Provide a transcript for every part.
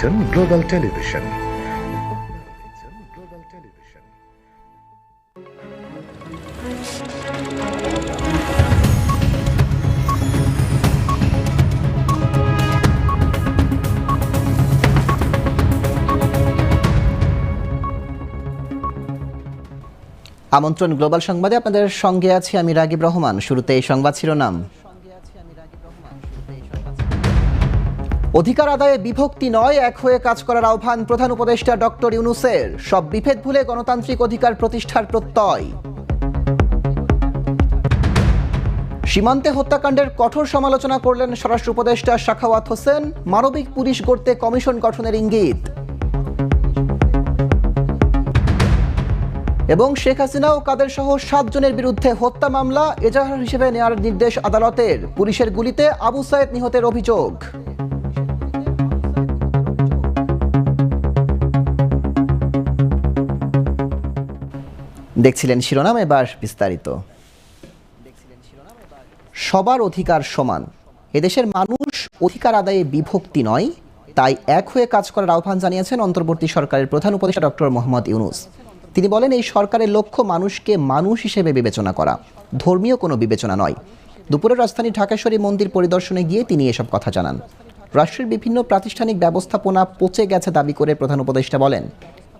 দেখছেন global television আমন্ত্রণ global সংবাদে, আপনাদের সঙ্গে আছি আমি রাগিব রহমান। শুরুতে এই সংবাদ শিরোনাম। অধিকার আদায়ে বিভক্তি নয়, এক হয়ে কাজ করার আহ্বান প্রধান উপদেষ্টা ডক্টর ইউনুসের। সব বিভেদ ভুলে গণতান্ত্রিক অধিকার প্রতিষ্ঠার প্রত্যয়। সীমান্তে হত্যাকাণ্ডের কঠোর সমালোচনা করলেন স্বরাষ্ট্র উপদেষ্টা শাখাওয়াত হোসেন। মানবিক পুলিশ গড়তে কমিশন গঠনের ইঙ্গিত। এবং শেখ হাসিনা ও কাদের সহ সাতজনের বিরুদ্ধে হত্যা মামলা এজাহার হিসেবে নেওয়ার নির্দেশ আদালতের। পুলিশের গুলিতে আবু সায়েদ নিহতের অভিযোগ। দেখছিলেন শিরোনাম এবার বিস্তারিত। সবার অধিকার সমান। এদেশের মানুষ অধিকার আদায়ে বিভক্তি নয়, তাই এক হয়ে কাজ করার আহ্বান জানিয়েছেন অন্তর্বর্তী সরকারের প্রধান উপদেষ্টা ডক্টর মোহাম্মদ ইউনুস। তিনি বলেন, এই সরকারের লক্ষ্য মানুষকে মানুষ হিসেবে বিবেচনা করা। ধর্মীয় কোনো বিবেচনা নয়। দুপুরে রাজধানী ঢাকেশ্বরী মন্দির পরিদর্শনে গিয়ে তিনি এসব কথা জানান। রাষ্ট্রের বিভিন্ন প্রাতিষ্ঠানিক ব্যবস্থাপনা পচে গেছে দাবি করে প্রধান উপদেষ্টা বলেন,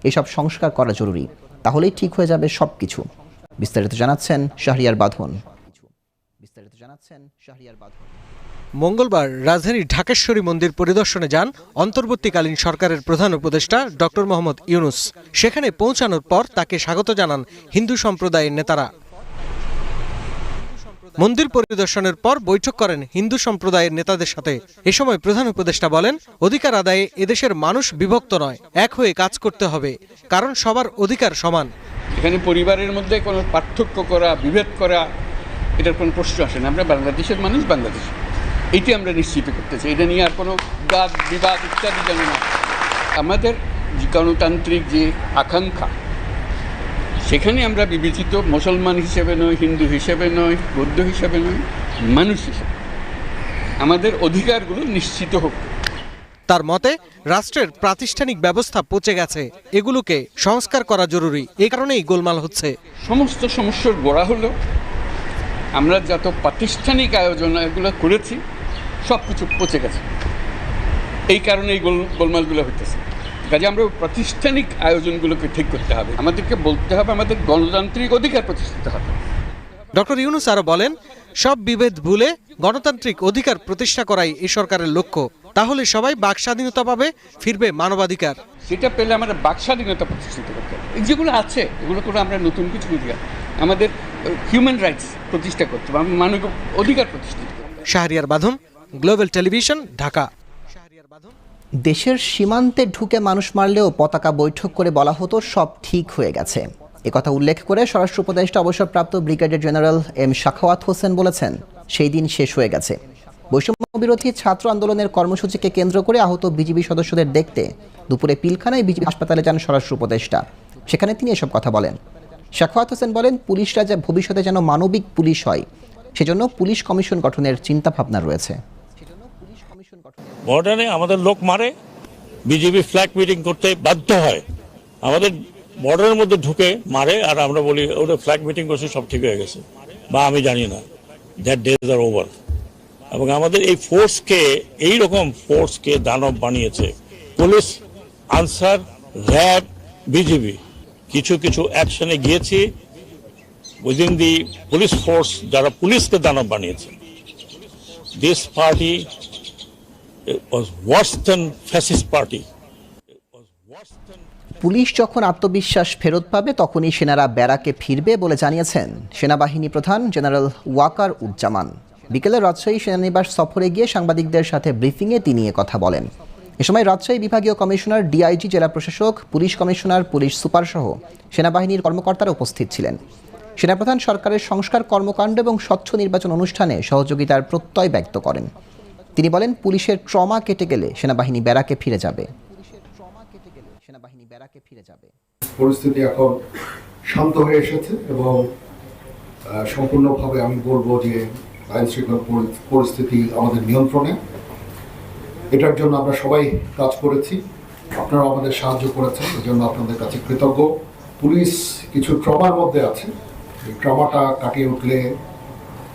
এসব সংস্কার করা জরুরি। তাহলেই ঠিক হয়ে যাবে সব কিছু বিস্তারিত জানাচ্ছেন শাহরিয়ার বাঁধন। বিস্তারিত জানাচ্ছেন শাহরিয়ার বাঁধন। মঙ্গলবার রাজধানীর ঢাকেশ্বরী মন্দির পরিদর্শনে যান অন্তর্বর্তীকালীন সরকারের প্রধান উপদেষ্টা ডক্টর মোহাম্মদ ইউনুস। সেখানে পৌঁছানোর পর তাকে স্বাগত জানান হিন্দু সম্প্রদায়ের নেতারা। মন্দির পরিদর্শনের পর বৈঠক করেন হিন্দু সম্প্রদায়ের নেতাদের সাথে। এ সময় প্রধান উপদেষ্টা বলেন, অধিকার আদায়ে এদেশের মানুষ বিভক্ত নয়, এক হয়ে কাজ করতে হবে, কারণ সবার অধিকার সমান। এখানে পরিবারের মধ্যে কোনো পার্থক্য করা, বিভেদ করা, এটার কোনো প্রশ্ন আসে না। আমরা বাংলাদেশের মানুষ, বাংলাদেশ। এইটি আমরা নিশ্চিত করতে চাই। এটা নিয়ে আর কোনো বাদ, বিবাদ ইত্যাদি যেন না আমাদের গণতান্ত্রিক যে আকাঙ্ক্ষা সেখানে আমরা বিবেচিত মুসলমান হিসেবে নয় হিন্দু হিসেবে নয় বৌদ্ধ হিসেবে নয় মানুষ হিসেবে। আমাদের অধিকারগুলো নিশ্চিত হোক। তার মতে রাষ্ট্রের প্রাতিষ্ঠানিক ব্যবস্থা পচে গেছে। এগুলোকে সংস্কার করা জরুরি। এই কারণেই গোলমাল হচ্ছে। সমস্ত সমস্যার গোড়া হলো আমরা যত প্রাতিষ্ঠানিক আয়োজন এগুলো করেছি সব কিছু পচে গেছে। এই কারণে এই গোল গোলমালগুলো হইতেছে। কাজে আমরা প্রাতিষ্ঠানিক আয়োজনগুলোকে ঠিক করতে হবে। আমাদেরকে বলতে হবে আমাদের গণতান্ত্রিক অধিকার প্রতিষ্ঠিত হবে। ডক্টর ইউনুস আরও বলেন সব বিভেদ ভুলে গণতান্ত্রিক অধিকার প্রতিষ্ঠা করাই এই সরকারের লক্ষ্য। তাহলে সবাই বাক স্বাধীনতা পাবে ফিরবে মানবাধিকার। সেটা পেলে আমাদের বাক স্বাধীনতা প্রতিষ্ঠিত করতে হবে। যেগুলো আছে এগুলো করে আমরা নতুন কিছু না। আমাদের হিউম্যান রাইটস প্রতিষ্ঠা করতে হবে আমরা মানব অধিকার প্রতিষ্ঠিত শাহরিয়ার বাঁধন গ্লোবাল টেলিভিশন ঢাকা। দেশের সীমান্তে ঢুকে মানুষ মারলেও পতাকা বৈঠক করে বলা হতো সব ঠিক হয়ে গেছে। একথা উল্লেখ করে স্বরাষ্ট্র উপদেষ্টা, অবসরপ্রাপ্ত brigadier general M Shakhawat Hossain বলেছেন, সেই দিন শেষ হয়ে গেছে। বৈষম্য বিরোধী ছাত্র আন্দোলনের কর্মসূচিকে কেন্দ্র করে আহত বিজিবি সদস্যদের দেখতে দুপুরে পিলখানায় বিজিবি হাসপাতালে যান স্বরাষ্ট্র উপদেষ্টা। সেখানে তিনি এসব কথা বলেন। শাখাওয়াত হোসেন বলেন, পুলিশরা যে ভবিষ্যতে যেন মানবিক পুলিশ হয়, সেজন্য পুলিশ কমিশন গঠনের চিন্তাভাবনা রয়েছে। বর্ডারে আমাদের লোক মারে, বিজেপি ফ্ল্যাগ মিটিং করতে বাধ্য হয়। আমাদের বর্ডারের মধ্যে ঢুকে মারে, আর আমরা বলি, ওটা ফ্ল্যাগ মিটিং করছে, সব ঠিক হয়ে গেছে। বা আমি জানি না দ্যাট ডেজ আর ওভার এবং আমাদের এই ফোর্সকে এই রকম ফোর্সকে দানব বানিয়েছে পুলিশ, আনসার, র্যাব বিজেপি কিছু কিছু অ্যাকশনে গিয়েছি উইদিন দি পুলিশ ফোর্স যারা পুলিশকে দানব বানিয়েছে। দিস পার্টি পুলিশ যখন আত্মবিশ্বাস ফেরত পাবে, তখনই সেনারা ব্যারাকে ফিরবে বলে জানিয়েছেন সেনাবাহিনী প্রধান জেনারেল ওয়াকার উজ্জামান। বিকেলে রাজশাহী সেনানিবাস সফরে গিয়ে সাংবাদিকদের সাথে ব্রিফিংয়ে তিনি কথা বলেন। এ সময় রাজশাহী বিভাগীয় কমিশনার, ডিআইজি, জেলা প্রশাসক, পুলিশ কমিশনার, পুলিশ সুপার সহ সেনাবাহিনীর কর্মকর্তারা উপস্থিত ছিলেন। সেনাপ্রধান সরকারের সংস্কার কর্মকাণ্ড এবং স্বচ্ছ নির্বাচন অনুষ্ঠানে সহযোগিতার প্রত্যয় ব্যক্ত করেন। তিনি বলেন পুলিশের ট্রমা কেটে গেলে সেনাবাহিনী ব্যারাকে ফিরে যাবে। সেনাবাহিনী ব্যারাকে ফিরে যাবে। পরিস্থিতি এখন শান্ত হয়ে এসেছে এবং সম্পূর্ণভাবে আমি বলব যে আইন শৃঙ্খলা পরিস্থিতি আমাদের নিয়ন্ত্রণে। এটার জন্য আমরা সবাই কাজ করেছি। আপনারা আমাদের সাহায্য করেছেন এই জন্য আপনাদের কাছে কৃতজ্ঞ। পুলিশ কিছু ট্রমার মধ্যে আছে। এই ট্রমাটা কাটিয়ে উঠলে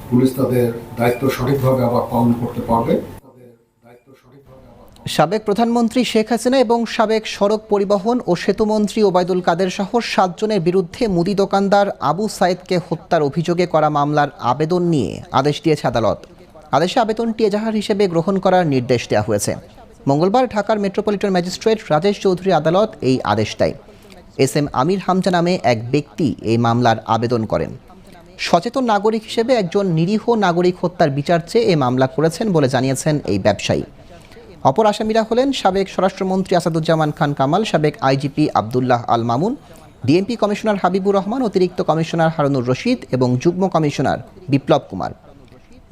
পুলিশ তাদের দায়িত্ব সঠিকভাবে আবার পালন করতে পারবে তাদের দায়িত্ব সঠিকভাবে আবার সাবেক প্রধানমন্ত্রী শেখ হাসিনা এবং সাবেক সড়ক পরিবহন ও সেতুমন্ত্রী ওবায়দুল কাদের সহ সাতজনের বিরুদ্ধে মুদি দোকানদার আবু সাইদকে হত্যার অভিযোগে করা মামলার আবেদন নিয়ে আদেশ দিয়েছে আদালত। আদেশে আবেদনটি এজাহার হিসেবে গ্রহণ করার নির্দেশ দেওয়া হয়েছে। মঙ্গলবার ঢাকার মেট্রোপলিটন ম্যাজিস্ট্রেট রাজেশ চৌধুরী আদালত এই আদেশ দেয়। এস এম আমির হামজা নামে এক ব্যক্তি এই মামলার আবেদন করেন। সচেতন নাগরিক হিসেবে একজন নিরীহ নাগরিক হত্যার বিচার চেয়ে এই মামলা করেছেন বলে জানিয়েছেন এই ব্যবসায়ী। অপর আসামিরা হলেন সাবেক স্বরাষ্ট্রমন্ত্রী আসাদুজ্জামান খান কামাল, সাবেক IGP Abdullah Al Mamun, DMP commissioner Habibur Rahman, অতিরিক্ত কমিশনার হারুনুর রশিদ এবং যুগ্ম কমিশনার বিপ্লব কুমার।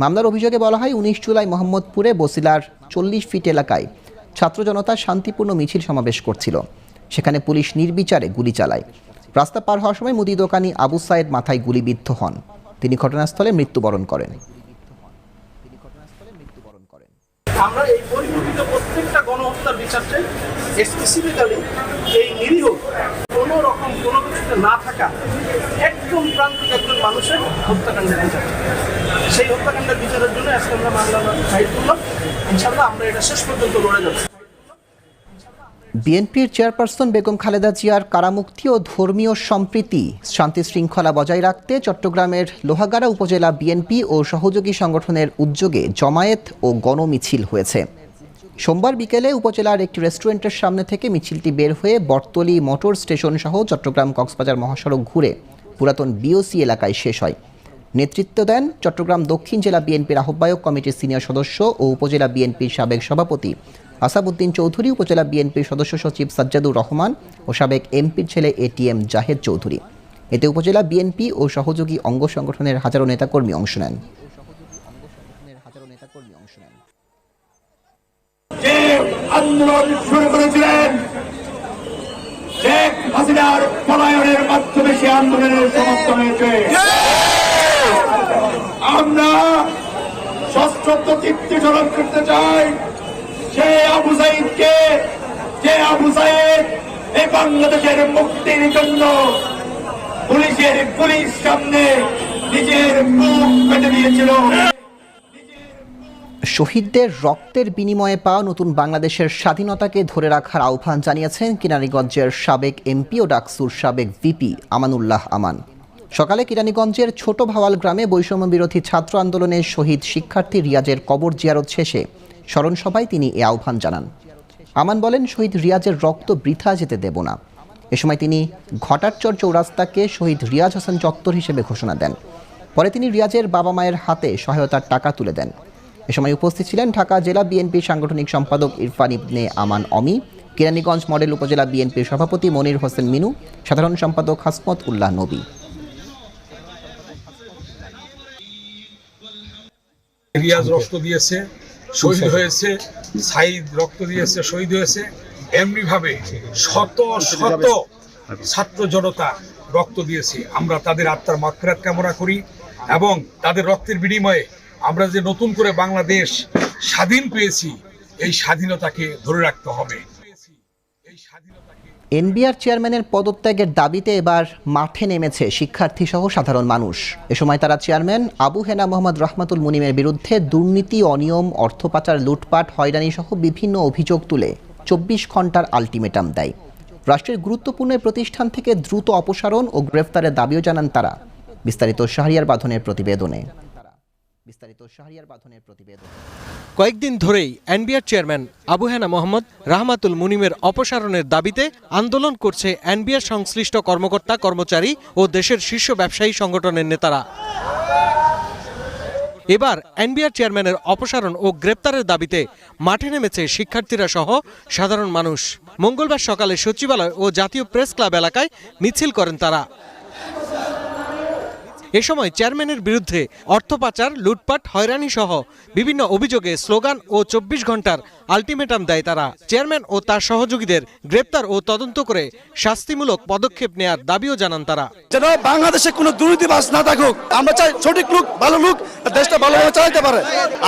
মামলার অভিযোগে বলা হয়, উনিশ জুলাই মোহাম্মদপুরে বসিলার চল্লিশ ফিট এলাকায় ছাত্র জনতা শান্তিপূর্ণ মিছিল সমাবেশ করছিল। সেখানে পুলিশ নির্বিচারে গুলি চালায়। রাস্তা পার হওয়ার সময় মুদি দোকানি আবু সাইদ মাথায় গুলিবিদ্ধ হন। তিনি ঘটনাস্থলে মৃত্যুবরণ করেন। আমরা এই স্পেসিফিক্যালি এই নিরীহ কোনো রকম কোনো কিছুতে না থাকা একদম প্রান্তিক একজন মানুষের হত্যাকাণ্ডের বিচার। সেই হত্যাকাণ্ডের বিচারের জন্য আজকে আমরা মামলা ফাইল করলাম। ইনশাল্লাহ আমরা এটা শেষ পর্যন্ত লড়ে বিএনপির চেয়ারপারসন বেগম খালেদা জিয়ার কারামুক্তি ও ধর্মীয় সম্প্রীতি শান্তি শৃঙ্খলা বজায় রাখতে চট্টগ্রামের লোহাগাড়া উপজেলা বিএনপি ও সহযোগী সংগঠনের উদ্যোগে জমায়েত ও গণমিছিল হয়েছে। সোমবার বিকেলে উপজেলার একটি রেস্টুরেন্টের সামনে থেকে মিছিলটি বের হয়ে বটতলী মোটর স্টেশন সহ চট্টগ্রাম কক্সবাজার মহাসড়ক ঘুরে পুরাতন বিওসি এলাকায় শেষ হয়। নেতৃত্ব দেন চট্টগ্রাম দক্ষিণ জেলা বিএনপির আহ্বায়ক কমিটির সিনিয়র সদস্য ও উপজেলা বিএনপির সাবেক সভাপতি আসাবুদ্দিন চৌধুরী, উপজেলা বিএনপির সদস্য সচিব সাজ্জাদুর রহমান ও সাবেক এমপির ছেলে এটিএম জাহেদ চৌধুরী। এতে উপজেলা বিএনপি ও সহযোগী অঙ্গ সংগঠনের হাজারো নেতাকর্মী অংশ নেন। আন্দোলন শুরু করেছিলেন। শেখ হাসিনার পলায়নের মাধ্যমে সে আন্দোলনের সমাপ্ত হয়েছে। আমরা সশ্রদ্ধ চিত্তে স্মরণ করতে চাই। সে আবু সাইদকে, যে আবু সাইদ এই বাংলাদেশের মুক্তির জন্য পুলিশের পুলিশ সামনে নিজের মুখ পেতে দিয়েছিল। শহীদদের রক্তের বিনিময়ে পাওয়া নতুন বাংলাদেশের স্বাধীনতাকে ধরে রাখার আহ্বান জানিয়েছেন কিরানীগঞ্জের সাবেক এমপি ও ডাকসুর সাবেক ভিপি আমানুল্লাহ আমান। সকালে কিরানীগঞ্জের ছোট ভাওয়াল গ্রামে বৈষম্য বিরোধী ছাত্র আন্দোলনে শহীদ শিক্ষার্থী রিয়াজের কবর জিয়ারত শেষে স্মরণ সভায় তিনি এ আহ্বান জানান। আমান বলেন, শহীদ রিয়াজের রক্ত বৃথা যেতে দেব না। এ সময় তিনি ঘটারচর চৌরাস্তাকে শহীদ রিয়াজ হাসান চত্বর হিসেবে ঘোষণা দেন। পরে তিনি রিয়াজের বাবা মায়ের হাতে সহায়তার টাকা তুলে দেন। এ সময় উপস্থিত ছিলেন ঢাকা জেলা বিএনপির সাংগঠনিক সম্পাদক ইরফান ইবনে আমান অমি কেরানীগঞ্জ মডেল উপজেলা বিএনপির সভাপতি মনির হোসেন মিনু সাধারণ সম্পাদক হাসমত উল্লাহ নবী। রিয়াজ রক্ত দিয়েছে শহীদ হয়েছে সাইদ রক্ত দিয়েছে শহীদ হয়েছে। এমনি ভাবে শত শত ছাত্র জনতা রক্ত দিয়েছে। আমরা তাদের আত্মার মাকফিরাত কামনা করি এবং তাদের রক্তের বিনিময়ে আমরা যে নতুন করে বাংলাদেশ স্বাধীন পেয়েছি, এই স্বাধীনতাকে ধরে রাখতে হবে। এনবিআর চেয়ারম্যানের পদত্যাগের দাবিতে এবার মাঠে নেমেছে শিক্ষার্থী সহ সাধারণ মানুষ। এ সময় তারা চেয়ারম্যান আবু হেনা মোহাম্মদ রহমাতুল মুনিমের বিরুদ্ধে দুর্নীতি, অনিয়ম, অর্থ পাচার, লুটপাট হয়রানি সহ বিভিন্ন অভিযোগ তুলে চব্বিশ ঘণ্টার আলটিমেটাম দেয়। রাষ্ট্রের গুরুত্বপূর্ণ প্রতিষ্ঠান থেকে দ্রুত অপসারণ ও গ্রেফতারের দাবিও জানান তারা। বিস্তারিত শাহরিয়ার বাঁধনের প্রতিবেদনে। বিস্তারিত শাহরিয়ার বাঁধনের প্রতিবেদন। কয়েকদিন ধরেই এনবিআর চেয়ারম্যান আবু হেনা মোহাম্মদ রাহমাতুল মুনিমের অপসারণের দাবিতে আন্দোলন করছে এনবিআর সংশ্লিষ্ট কর্মকর্তা, কর্মচারী ও দেশের শীর্ষ ব্যবসায়ী সংগঠনের নেতারা। এবার এনবিআর চেয়ারম্যানের অপসারণ ও গ্রেপ্তারের দাবিতে মাঠে নেমেছে শিক্ষার্থীরা সহ সাধারণ মানুষ। মঙ্গলবার সকালে সচিবালয় ও জাতীয় প্রেস ক্লাব এলাকায় মিছিল করেন তারা। এ সময় চেয়ারম্যানের বিরুদ্ধে অর্থ পাচার লুটপাট হয়রানি সহ বিভিন্ন অভিযোগে স্লোগান ও চব্বিশ ঘণ্টার আলটিমেটাম দেয় তারা। চেয়ারম্যান ও তার সহযোগীদের গ্রেপ্তার ও তদন্ত করে শাস্তিমূলক পদক্ষেপ নেয়ার দাবিও জানান তারা। যেন বাংলাদেশে কোনো দুর্নীতিবাজ না থাকুক। আমরা চাই সঠিক লোক ভালো লোক দেশটা ভালোভাবে চালাতে পারে।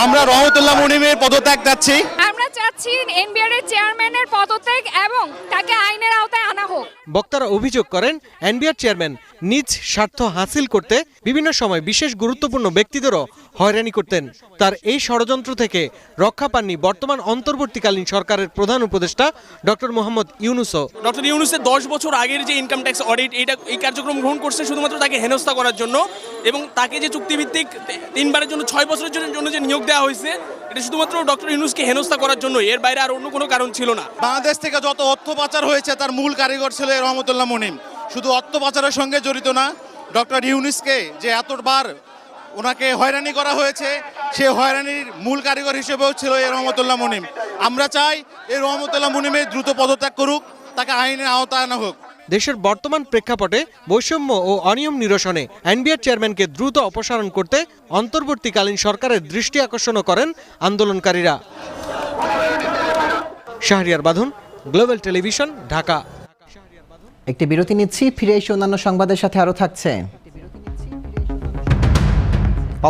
আমরা রহমতুল্লাহ মুনিমের পদত্যাগ যাচ্ছি আমরা চাই চাচ্ছি এনবিআর এর চেয়ারম্যানের পদত্যাগ এবং তাকে আইনের আওতায় আনা হোক। বক্তারা অভিযোগ করেন এনবিআর চেয়ারম্যান নিজ স্বার্থ হাসিল করতে বিভিন্ন সময় বিশেষ গুরুত্বপূর্ণ ব্যক্তিদেরও হয়রানি করতেন। তার এই ষড়যন্ত্র থেকে রক্ষা পাননি বর্তমান অন্তর্বর্তীকালীন সরকারের প্রধান উপদেষ্টা ডক্টর মোহাম্মদ ইউনুসও। ডক্টর ইউনুসের দশ বছর আগের যে ইনকাম ট্যাক্স অডিট এটা এই কার্যক্রম গ্রহণ করছে শুধুমাত্র তাকে হেনস্থা করার জন্য এবং তাকে যে চুক্তিভিত্তিক তিনবারের জন্য ছয় বছরের জন্য জন্য যে নিয়োগ দেওয়া হয়েছে এটা শুধুমাত্র ডক্টর ইউনুসকে হেনস্থা করার জন্য। এর বাইরে আর অন্য কোনো কারণ ছিল না। বাংলাদেশ থেকে যত অর্থ পাচার হয়েছে তার মূল কারিগর ছিল রহমতুল্লাহ মনিম। শুধু অর্থ পাচারের সঙ্গে জড়িত না, ডক্টর ইউনিসকে যে এতবার ওনাকে হয়রানি করা হয়েছে, সে হয়রানির মূল কারিগর হিসেবেও ছিল এই রহমতুল্লাহ মনিম। আমরা চাই এই রহমতুল্লাহ মনিমের দ্রুত পদত্যাগ করুক, তাকে আইনের আওতায় আনা হোক। দেশের বর্তমান প্রেক্ষাপটে বৈষম্য ও অনিয়ম নিরসনে এনবিআর চেয়ারম্যানকে দ্রুত অপসারণ করতে অন্তর্বর্তীকালীন সরকারের দৃষ্টি আকর্ষণ করেন আন্দোলনকারীরা। শাহরিয়ার বাঁধন গ্লোবাল টেলিভিশন ঢাকা একটি বিরতি নিচ্ছি, ফিরে এসে অন্যান্য সংবাদের সাথে আরও থাকছে।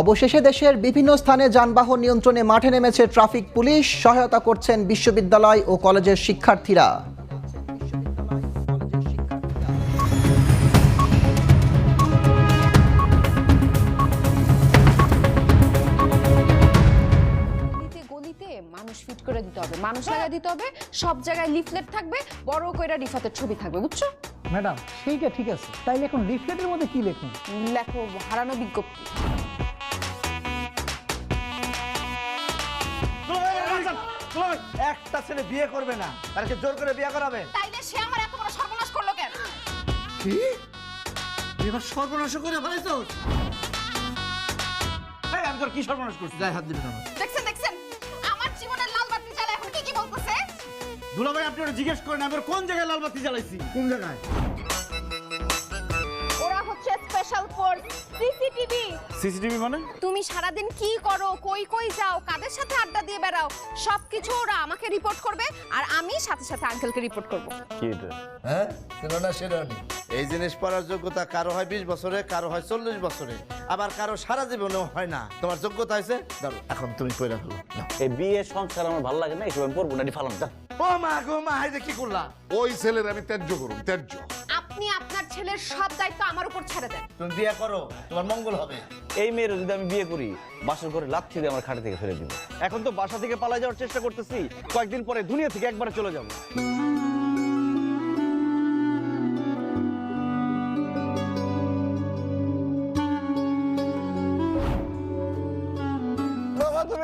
অবশেষে দেশের বিভিন্ন স্থানে যানবাহন নিয়ন্ত্রণে মাঠে নেমেছে ট্রাফিক পুলিশ, সহায়তা করছেন বিশ্ববিদ্যালয় ও কলেজের শিক্ষার্থীরা। হবে দিতে হবে। সব জায়গায় লিফলেট থাকবে বড় কইরা রিফাতের ছবি থাকবে বুঝছ? ম্যাডাম সেইটা ঠিক আছে। তাইলে এখন লিফলেটের মধ্যে কি লিখুন? লেখো হারানো বিজ্ঞপ্তি। একটা ছেলে বিয়ে করবে না তাকে জোর করে বিয়ে করাবে। তাইলে সে আমার এত বড় সর্বনাশ করল কেন? এবার সর্বনাশ করে ফেলাইছো আমি তোর কি সর্বনাশ করছি? যাই হাত দিবি না দেখছেন? দুলাভাই আপনি জিজ্ঞেস করেন আমি ওর কোন জায়গায় লালবাতি জ্বালাইছি? কোন জায়গায়? সিসিটিভি। সিসিটিভি মানে? তুমি সারাদিন কি করো কই কই যাও কাদের সাথে আড্ডা দিয়ে বেড়াও সবকিছু ওরা আমাকে রিপোর্ট করবে আর আমি সাথে সাথে আঙ্কেলকে রিপোর্ট করব। কি হ্যাঁ? শোনো না শেরানি এই জিনিস পড়ার যোগ্যতা কারও হয় বিশ বছরে কারও হয় চল্লিশ বছরে। আবার কারও সারা জীবনেও হয় না। তোমার যোগ্যতা হয়েছে? ধরো। এখন তুমি পড়ে ফেলো। এই বিয়ে সংসার আমার ভালো লাগে না এসব আমি পড়ব না ফালাম ও মা গো মা হাইরে কি করলা? ওই ছেলের আমি ত্যায্য করুন ত্যায্য। আপনি আপনার ছেলের সব দায়িত্ব আমার উপর ছেড়ে দেন। তুমি বিয়ে করো তোমার মঙ্গল হবে। এই মেয়ের যদি আমি বিয়ে করি, বাসর করে লাথি দিয়ে আমার খাটে থেকে ফেলে দিব। এখন তো বাসা থেকে পালা যাওয়ার চেষ্টা করতেছি, কয়েকদিন পরে দুনিয়া থেকে একবার চলে যাব।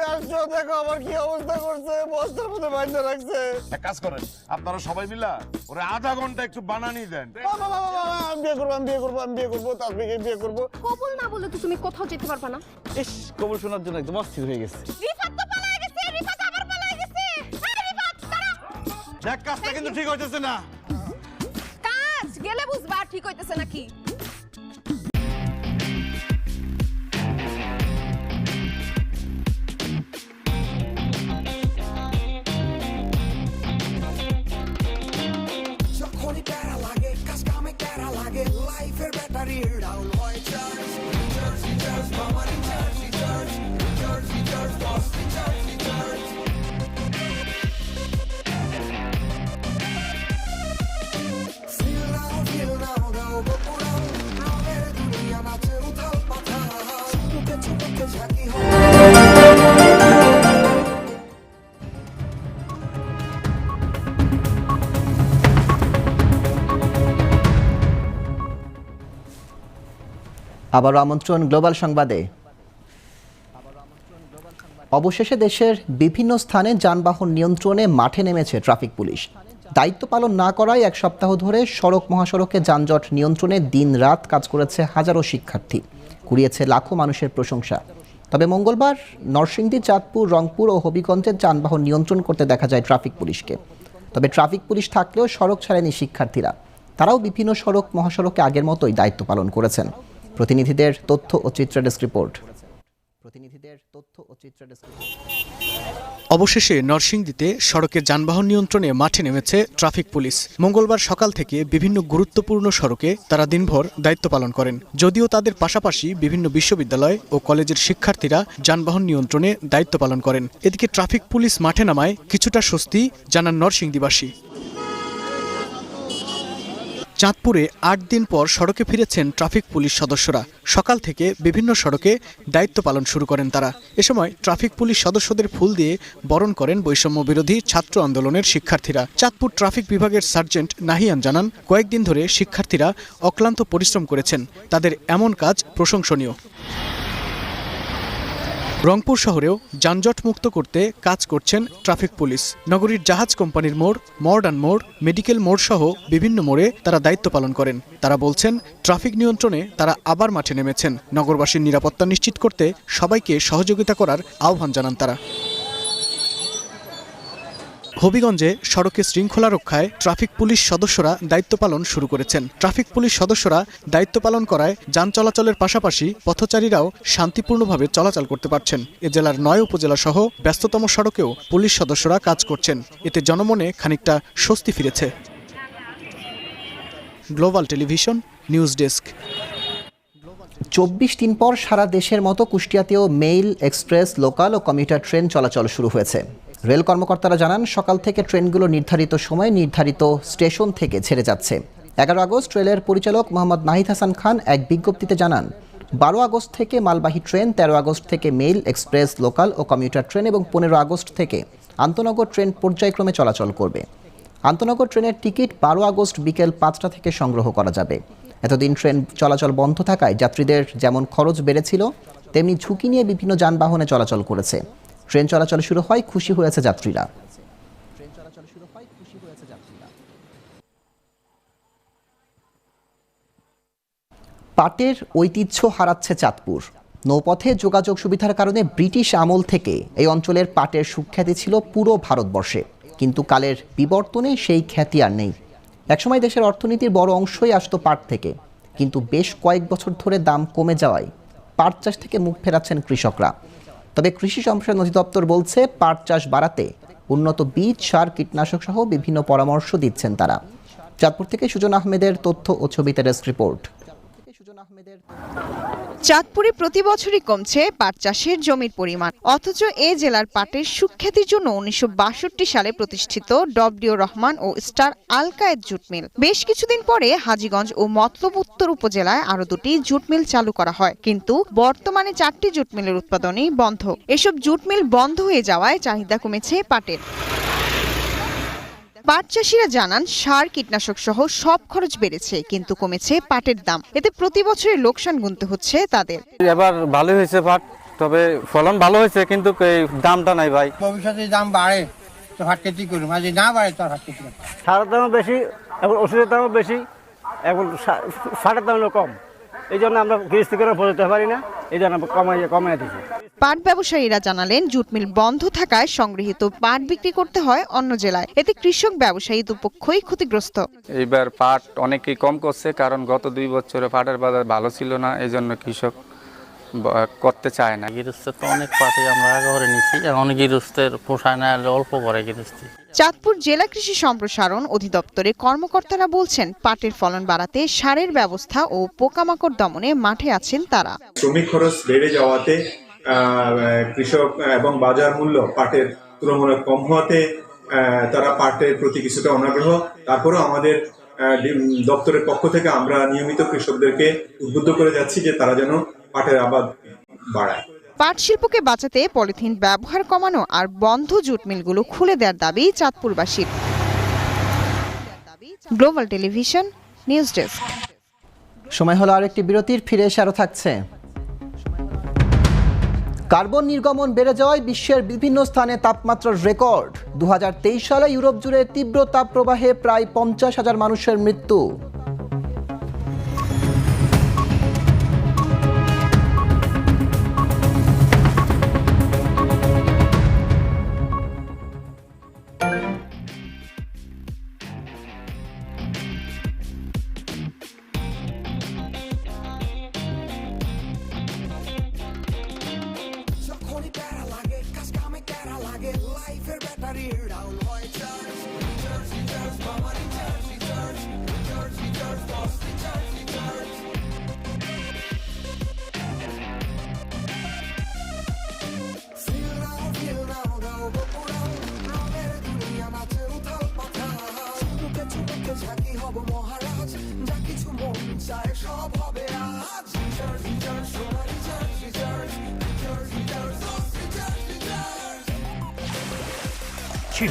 তুমি আসছো দেখো আমার কি অবস্থা করছে বস্তার মধ্যে বাইন্দা রাখছে। এক কাজ করেন আপনারা সবাই মিলা ওরা আধা ঘণ্টা একটু বানানি দেন। বাবা, বাবা, বাবা, আমি বিয়ে করব আমি বিয়ে করব আমি বিয়ে করব তার বিয়ে বিয়ে করব। কবুল না বলে তো তুমি কোথাও যেতে পারবে না। ইস কবুল শোনার জন্য একদম অস্থির হয়ে গেছে। রিফাত তো পালায় গেছে রিফাত আবার পালায় গেছে। রিফাত দাঁড়া। দেখ কাজটা কিন্তু ঠিক হইতেছে না। কাজ গেলে বুঝবা ঠিক হইতেছে নাকি। আবারও আমন্ত্রণ গ্লোবাল সংবাদে। অবশেষে দেশের বিভিন্ন স্থানে যানবাহন নিয়ন্ত্রণে মাঠে নেমেছে ট্রাফিক পুলিশ। দায়িত্ব পালন না করায় এক সপ্তাহ ধরে সড়ক মহাসড়কে যানজট নিয়ন্ত্রণে দিন রাত কাজ করেছে হাজারো শিক্ষার্থী। কুড়িয়েছে লাখো মানুষের প্রশংসা। তবে মঙ্গলবার নরসিংদী, চাঁদপুর, রংপুর ও হবিগঞ্জের যানবাহন নিয়ন্ত্রণ করতে দেখা যায় ট্রাফিক পুলিশকে। তবে ট্রাফিক পুলিশ থাকলেও সড়ক ছাড়েনি শিক্ষার্থীরা। তারাও বিভিন্ন সড়ক মহাসড়কে আগের মতোই দায়িত্ব পালন করেছেন। প্রতিনিধিদের তথ্য ও চিত্র ডেস্ক রিপোর্ট। প্রতিনিধিদের তথ্য ও চিত্র ডেস্ক অবশেষে নরসিংদীতে সড়কে যানবাহন নিয়ন্ত্রণে মাঠে নেমেছে ট্রাফিক পুলিশ। মঙ্গলবার সকাল থেকে বিভিন্ন গুরুত্বপূর্ণ সড়কে তারা দিনভর দায়িত্ব পালন করেন। যদিও তাদের পাশাপাশি বিভিন্ন বিশ্ববিদ্যালয় ও কলেজের শিক্ষার্থীরা যানবাহন নিয়ন্ত্রণে দায়িত্ব পালন করেন। এদিকে ট্রাফিক পুলিশ মাঠে নামায় কিছুটা স্বস্তি, জানান নরসিংদীবাসী। চাঁদপুরে আট দিন পর সড়কে ফিরেছেন ট্রাফিক পুলিশ সদস্যরা। সকাল থেকে বিভিন্ন সড়কে দায়িত্ব পালন শুরু করেন তারা। এ সময় ট্রাফিক পুলিশ সদস্যদের ফুল দিয়ে বরণ করেন বৈষম্য বিরোধী ছাত্র আন্দোলনের শিক্ষার্থীরা। চাঁদপুর ট্রাফিক বিভাগের সার্জেন্ট নাহিয়ান জানান, কয়েকদিন ধরে শিক্ষার্থীরা অক্লান্ত পরিশ্রম করেছেন। তাদের এমন কাজ প্রশংসনীয়। রংপুর শহরেও যানজট মুক্ত করতে কাজ করছেন ট্রাফিক পুলিশ। নগরীর জাহাজ কোম্পানির মোড়, মডার্ন মোড়, মেডিকেল মোড় সহ বিভিন্ন মোড়ে তারা দায়িত্ব পালন করেন। তারা বলছেন, ট্রাফিক নিয়ন্ত্রণে তারা আবার মাঠে নেমেছেন। নগরবাসীর নিরাপত্তা নিশ্চিত করতে সবাইকে সহযোগিতা করার আহ্বান জানান তারা। হবিগঞ্জে সড়কে শৃঙ্খলা রক্ষায় ট্রাফিক পুলিশ সদস্যরা দায়িত্ব পালন শুরু করেছেন। ট্রাফিক পুলিশ সদস্যরা দায়িত্ব পালন করায় যান চলাচলের পাশাপাশি পথচারীরাও শান্তিপূর্ণভাবে চলাচল করতে পারছেন। এ জেলার নয় উপজেলা সহ ব্যস্ততম সড়কেও পুলিশ সদস্যরা কাজ করছেন। এতে জনমনে খানিকটা স্বস্তি ফিরেছে। Global television, news desk. চব্বিশ দিন পর সারা দেশের মতো কুষ্টিয়াতেও মেইল, এক্সপ্রেস, লোকাল ও কমিউটার ট্রেন চলাচল শুরু হয়েছে। রেল কর্মকর্তারা জানান, সকাল থেকে ট্রেনগুলো নির্ধারিত সময়ে নির্ধারিত স্টেশন থেকে ছেড়ে যাচ্ছে। এগারো আগস্ট রেলের পরিচালক মোহাম্মদ নাহিদ হাসান খান এক বিজ্ঞপ্তিতে জানান, বারো আগস্ট থেকে মালবাহী ট্রেন, তেরো আগস্ট থেকে মেইল, এক্সপ্রেস, লোকাল ও কমিউটার ট্রেন এবং পনেরো আগস্ট থেকে আন্তনগর ট্রেন পর্যায়ক্রমে চলাচল করবে। আন্তনগর ট্রেনের টিকিট বারো আগস্ট বিকেল পাঁচটা থেকে সংগ্রহ করা যাবে। এতদিন ট্রেন চলাচল বন্ধ থাকায় যাত্রীদের যেমন খরচ বেড়েছিল, তেমনি ঝুঁকি নিয়ে বিভিন্ন যানবাহনে চলাচল করেছে। ট্রেন চলাচল শুরু হয় খুশি হয়েছে যাত্রীরা। পাটের ঐতিহ্য হারাচ্ছে চাঁদপুর। নৌপথে যোগাযোগ সুবিধার কারণে ব্রিটিশ আমল থেকে এই অঞ্চলের পাটের সুখ্যাতি ছিল পুরো ভারতবর্ষে। কিন্তু কালের বিবর্তনে সেই খ্যাতি আর নেই। একসময় দেশের অর্থনীতির বড় অংশই আসতো পাট থেকে। কিন্তু বেশ কয়েক বছর ধরে দাম কমে যাওয়ায় পাট চাষ থেকে মুখ ফেরাচ্ছেন কৃষকরা। তবে কৃষি সম্প্রসারণ অধিদপ্তর বলছে, পাট চাষ বাড়াতে উন্নত বীজ, সার, কীটনাশক সহ বিভিন্ন পরামর্শ দিচ্ছেন তারা। চাঁদপুর থেকে সুজন আহমেদের তথ্য ও ছবিতে ডেস্ক রিপোর্ট। চাঁদপুরে প্রতি বছরই কমছে পাট চাষের জমির পরিমাণ। অথচ এ জেলার পাটের সুখ্যাতির জন্য উনিশশো বাষট্টি সালে প্রতিষ্ঠিত ডব্লিউ রহমান ও স্টার আলকায়েদ জুট মিল। বেশ কিছুদিন পরে হাজীগঞ্জ ও মতলব উত্তর উপজেলায় আরও দুটি জুট মিল চালু করা হয়। কিন্তু বর্তমানে চারটি জুট মিলের উৎপাদনই বন্ধ। এসব জুট মিল বন্ধ হয়ে যাওয়ায় চাহিদা কমেছে পাটের। পাট চাষিরা জানান সার কীটনাশক সহ সব খরচ বেড়েছে কিন্তু কমেছে পাটের দাম। এতে প্রতি বছরের লোকসান গুনতে হচ্ছে তাদের। এবার ভালো হয়েছে পাট তবে ফলন ভালো হয়েছে কিন্তু এই দামটা নাই ভাই। ভবিষ্যতে দাম বাড়ে তো ভাত খেতে আর যদি না বাড়ে তো ভাত খেতে সারের দামও বেশি এখন ওষুধের দামও বেশি এখন সারের দাম কম। এই জন্য আমরা গৃহস্থী করে পড়তে পারি না এই জন্য কমাই কমাই দিচ্ছি পাট ব্যবসায়ীরা জানালেন জুট মিল বন্ধ থাকায় সংগৃহীত পাট বিক্রি করতে হয় অন্য জেলায়। এতে কৃষক ব্যবসায়ী দুপক্ষই ক্ষতিগ্রস্ত। এইবার পাট অনেকেই কম করছে কারণ গত দুই বছরে পাটের বাজার ভালো ছিল না এই জন্য কৃষক করতে চায় না। গৃহস্থের তো অনেক পাটে আমরা আগে করে নিচ্ছি এখন গৃহস্থের পোষায় না অল্প করে গৃহস্থী চাঁদপুর জেলা কৃষি সম্প্রসারণ অধিদপ্তরে কর্মকর্তারা বলছেন পাটের ফলন বাড়াতে সারের ব্যবস্থা ও পোকামাকড় দমনে মাঠে আছেন তারা। শ্রমিক খরচ বেড়ে যাওয়াতে কৃষক এবং বাজার মূল্য পাটের তুলনামূলক কম হওয়াতে তারা পাটের প্রতি কিছুটা অনাগ্রহ। তারপরেও আমাদের দপ্তরের পক্ষ থেকে আমরা নিয়মিত কৃষকদেরকে উদ্বুদ্ধ করে যাচ্ছি যে তারা যেন পাটের আবাদ বাড়ায়। পাট শিল্পকে বাঁচাতে পলিথিন ব্যবহার কমানো আর বন্ধ জুট মিলগুলো খুলে দেওয়ার দাবি চাঁদপুরবাসীর। Global television news desk. সময় হলো আরেকটি বিরতির ফিরে এসে আরও থাকছে। কার্বন নির্গমন বেড়ে যাওয়ায় বিশ্বের বিভিন্ন স্থানে তাপমাত্রার রেকর্ড। দু হাজার তেইশ সালে ইউরোপ জুড়ে তীব্র তাপ প্রবাহে প্রায় পঞ্চাশ হাজার মানুষের মৃত্যু।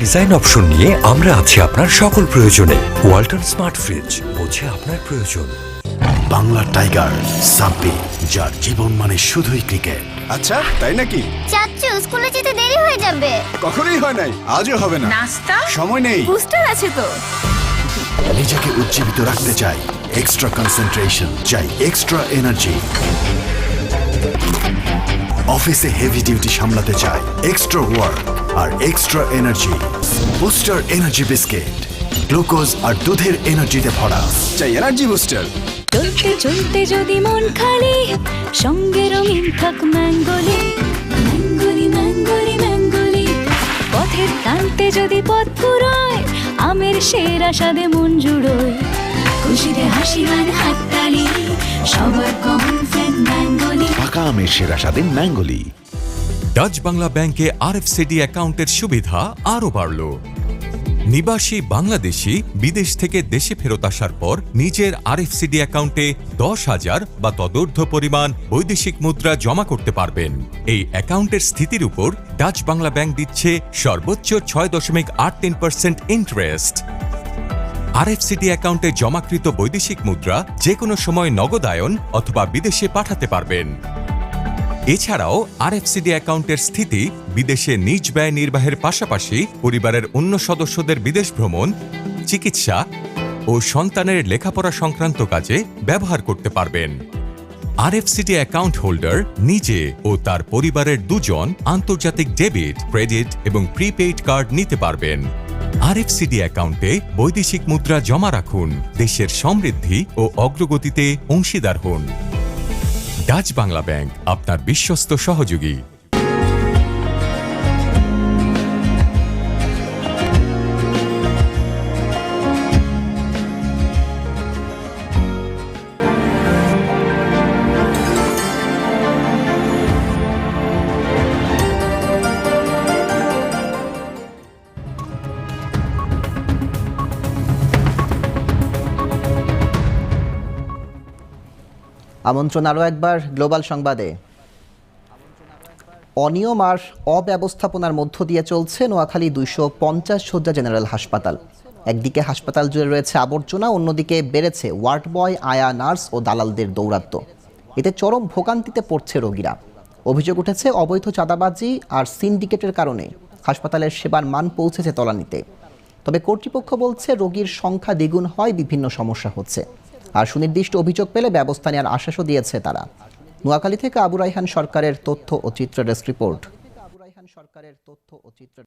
ডিজাইন অপশন নিয়ে আমরা আছি আপনার সকল প্রয়োজনে। ওয়ালটন স্মার্ট ফ্রিজ বোঝে আপনার প্রয়োজন। বাংলা টাইগার সাব্বির যার জীবন মানে শুধুই ক্রিকেট। আচ্ছা তাই নাকি? চাচ্চু স্কুলে যেতে দেরি হয়ে যাবে। কখনোই হয় নাই আজও হবে না। নাস্তা? সময় নেই। বুস্টার আছে তো। নিজেকে উজ্জীবিত রাখতে চাই। এক্সট্রা কনসেন্ট্রেশন চাই এক্সট্রা এনার্জি অফিসে হেভি ডিউটি সামলাতে চাই। এক্সট্রা ওয়ার্ক আর extra energy booster energy biscuit glucose আর দুধের এনার্জিতে ভরা। চাই এনার্জি বুস্টার চলতে চলতে যদি মন খালি সঙ্গে রঙিন থাক ম্যাঙ্গোলি। ম্যাঙ্গোলি ম্যাঙ্গোলি ম্যাঙ্গোলি। পথের টানতে যদি পথ ফুরোয় আমের সেরা স্বাদে মন জুড়োয়। খুশিতে হাসি গান হাততালি সবার কমন ফ্রেন্ড ম্যাঙ্গোলি। পাকা আমের সেরা স্বাদের ম্যাঙ্গোলি। ডাচ বাংলা ব্যাংকে আরএফসিডি অ্যাকাউন্টের সুবিধা আরও বাড়ল। নিবাসী বাংলাদেশি বিদেশ থেকে দেশে ফেরত আসার পর নিজের আরএফসিডি অ্যাকাউন্টে দশ হাজার বা তদূর্ধ্ব পরিমাণ বৈদেশিক মুদ্রা জমা করতে পারবেন। এই অ্যাকাউন্টের স্থিতির উপর ডাচ বাংলা ব্যাংক দিচ্ছে সর্বোচ্চ ছয় দশমিক আট তিন পার্সেন্ট ইন্টারেস্ট। আরএফসিডি অ্যাকাউন্টে জমাকৃত বৈদেশিক মুদ্রা যে কোনো সময় নগদায়ন অথবা বিদেশে পাঠাতে পারবেন। এছাড়াও আরএফসিডি অ্যাকাউন্টের স্থিতি, বিদেশে নিজ ব্যয় নির্বাহের পাশাপাশি পরিবারের অন্য সদস্যদের বিদেশ ভ্রমণ, চিকিৎসা ও সন্তানের লেখাপড়া সংক্রান্ত কাজে ব্যবহার করতে পারবেন। আরএফসিডি অ্যাকাউন্ট হোল্ডার নিজে ও তার পরিবারের দুজন আন্তর্জাতিক ডেবিট, ক্রেডিট এবং প্রিপেইড কার্ড নিতে পারবেন। আরএফসিডি অ্যাকাউন্টে বৈদেশিক মুদ্রা জমা রাখুন, দেশের সমৃদ্ধি ও অগ্রগতিতে অংশীদার হন। ডাচ বাংলা ব্যাংক আপনার বিশ্বস্ত সহযোগী। আমন্ত্রণ আরও একবার গ্লোবাল সংবাদে। অনিয়ম আর অব্যবস্থাপনার মধ্য দিয়ে চলছে নোয়াখালী দুইশো পঞ্চাশ শয্যা জেনারেল হাসপাতাল। একদিকে হাসপাতাল জুড়ে রয়েছে আবর্জনা, অন্যদিকে বেড়েছে ওয়ার্ড বয়, আয়া নার্স ও দালালদের দৌরাত্ম্য। এতে চরম ভোগান্তিতে পড়ছে রোগীরা। অভিযোগ উঠেছে অবৈধ চাঁদাবাজি আর সিন্ডিকেটের কারণে। হাসপাতালের সেবার মান পৌঁছেছে তলানিতে। তবে কর্তৃপক্ষ বলছে, রোগীর সংখ্যা দ্বিগুণ হয়, বিভিন্ন সমস্যা হচ্ছে। আর সুনির্দিষ্ট অভিযোগ পেলে ব্যবস্থা নেওয়ার আশ্বাসও দিয়েছে তারা। নোয়াখালী থেকে আবু রাইহান সরকারের তথ্য ও চিত্র ডেস্ক রিপোর্ট। সরকারের তথ্য ও চিত্র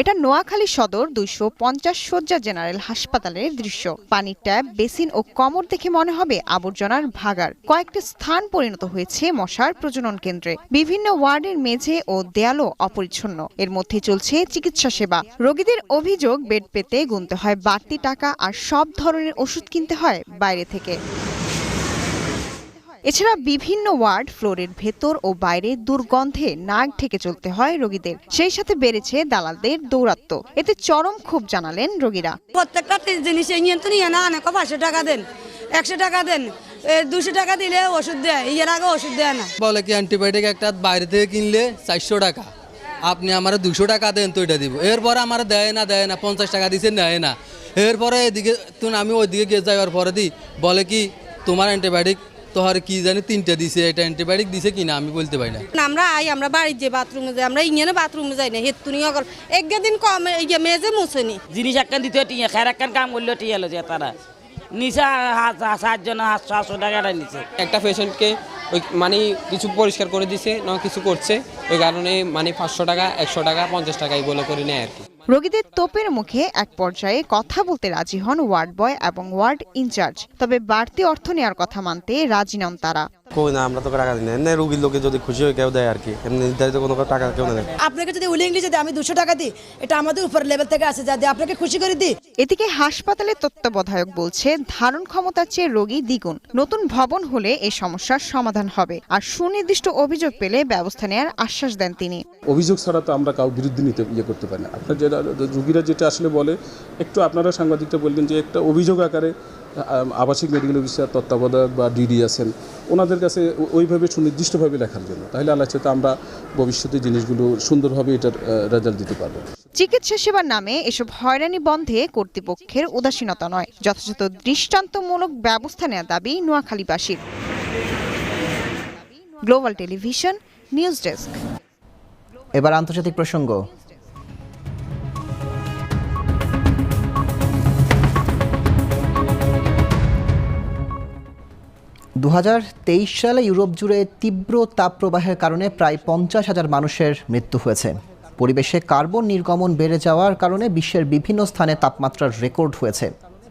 এটা নোয়াখালী সদর দুইশো পঞ্চাশ শয্যা জেনারেল হাসপাতালের দৃশ্য। পানির ট্যাব বেসিন ও কমর দেখে মনে হবে আবর্জনার ভাগার কয়েকটি স্থান পরিণত হয়েছে মশার প্রজনন কেন্দ্রে। বিভিন্ন ওয়ার্ডের মেঝে ও দেয়ালও অপরিচ্ছন্ন। এর মধ্যে চলছে চিকিৎসা সেবা। রোগীদের অভিযোগ, বেড পেতে গুনতে হয় বাড়তি টাকা আর সব ধরনের ওষুধ কিনতে হয় বাইরে থেকে। এছাড়া বিভিন্ন ওয়ার্ড ফ্লোরের ভেতর ও বাইরে দুর্গন্ধে নাক ঢেকে চলতে হয় রোগীদের। সেই সাথে বেড়েছে দালালদের দৌরাত্ম্য। এতে চরম ক্ষোভ জানালেন রোগীরা। প্রত্যেকটা জিনিস নিয়ে তো নিয়ে না অনেক পাঁচশো টাকা দেন একশো টাকা দেন দুশো টাকা দিলে ওষুধ দেয় ইয়ের আগে ওষুধ দেয় না। বলে কি অ্যান্টিবায়োটিক একটা বাইরে থেকে কিনলে চারশো টাকা আপনি আমার দুশো টাকা দেন তো এটা দিব। এরপরে আমার দেয় না দেয় না পঞ্চাশ টাকা দিছে নেয় না। এরপরে এদিকে তুমি আমি ওইদিকে গিয়ে যাওয়ার পরে দিই বলে কি তোমার অ্যান্টিবায়োটিক তোহার কি জানি তিনটা দিছে এটা অ্যান্টিবায়োটিক দিছে কিনা আমি বলতে পারি না। আমরা আই আমরা বাড়ির যে বাথরুমে যাই আমরা ইংনে বাথরুমে যাই না হেতুনি অকল। এক দিন কম ইয়ে মেজে মুছেনি জিনিস একখান দিতে টিয়া খের একখান কাম করলেও টিয়া যে তারা। নিচে সাতজন সাতশো টাকাটা নিচে একটা পেশেন্টকে ওই মানে কিছু পরিষ্কার করে দিছে না কিছু করছে ওই কারণে মানে পাঁচশো টাকা একশো টাকা পঞ্চাশ টাকাই বলে করে নেয় আর কি। রোগীদের তোপের মুখে এক পর্যায়ে কথা বলতে রাজি হন ওয়ার্ড বয় এবং ওয়ার্ড ইনচার্জ। তবে বাড়তি অর্থ নেওয়ার কথা মানতে রাজি নন তারা। কই না আমরা তো টাকা দিই না। এমনি রুগীর লোকে যদি খুশি হয়ে কেউ দেয় আর কি। এমনি নির্ধারিত কোনো টাকা কেউ দেয় না। আপনাকে যদি উইলিংলি যদি আমি দুশো টাকা দিই। এটা আমাদের উপর লেভেল থেকে আসে যাতে আপনাকে খুশি করে দিই। এদিকে হাসপাতালের তত্ত্বাবধায়ক বলছে ধারণ ক্ষমতার চেয়ে রোগী দ্বিগুণ। নতুন ভবন হলে এই সমস্যার সমাধান হবে। আর সুনির্দিষ্ট অভিযোগ পেলে ব্যবস্থা নেওয়ার আশ্বাস দেন তিনি। অভিযোগ ছাড়া তো আমরা কাউ বিরুদ্ধে নিতে ইয়ে করতে পারি না। আপনার যেটা রুগীরা যেটা আসলে বলে একটু আপনারা সাংবাদিকটা বলবেন যে একটা অভিযোগ আকারে আবাসিক মেডিকেল অফিসার তত্ত্বাবধায়ক বা ডিডি আছেন ওনাদের কাছে ওইভাবে সুনির্দিষ্টভাবে লেখার জন্য। তাহলে আল্লাহ চাইতে আমরা ভবিষ্যতে জিনিসগুলো সুন্দরভাবে এটার রেজাল্ট দিতে পারব। চিকিৎসা সেবার নামে এসব হয়রানি বন্ধে কর্তৃপক্ষের উদাসীনতা নয়। যথাযথ দৃষ্টান্তমূলক ব্যবস্থা নেওয়া দাবি নোয়াখালীবাসীর। Global television news desk. এবার আন্তর্জাতিক প্রসঙ্গ। দু হাজার তেইশ সালে ইউরোপ জুড়ে তীব্র তাপপ্রবাহের কারণে প্রায় পঞ্চাশ হাজার মানুষের মৃত্যু হয়েছে। পরিবেশে কার্বন নির্গমন বেড়ে যাওয়ার কারণে বিশ্বের বিভিন্ন স্থানে তাপমাত্রার রেকর্ড হয়েছে।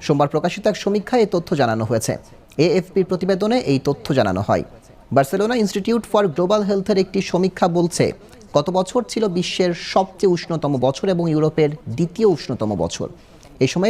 সোমবার প্রকাশিত এক সমীক্ষায় এই তথ্য জানানো হয়েছে। এএফপির প্রতিবেদনে এই তথ্য জানানো হয়। বার্সেলোনা ইনস্টিটিউট ফর গ্লোবাল হেলথের একটি সমীক্ষা বলছে, গত বছর ছিল বিশ্বের সবচেয়ে উষ্ণতম বছর এবং ইউরোপের দ্বিতীয় উষ্ণতম বছর। এ সময়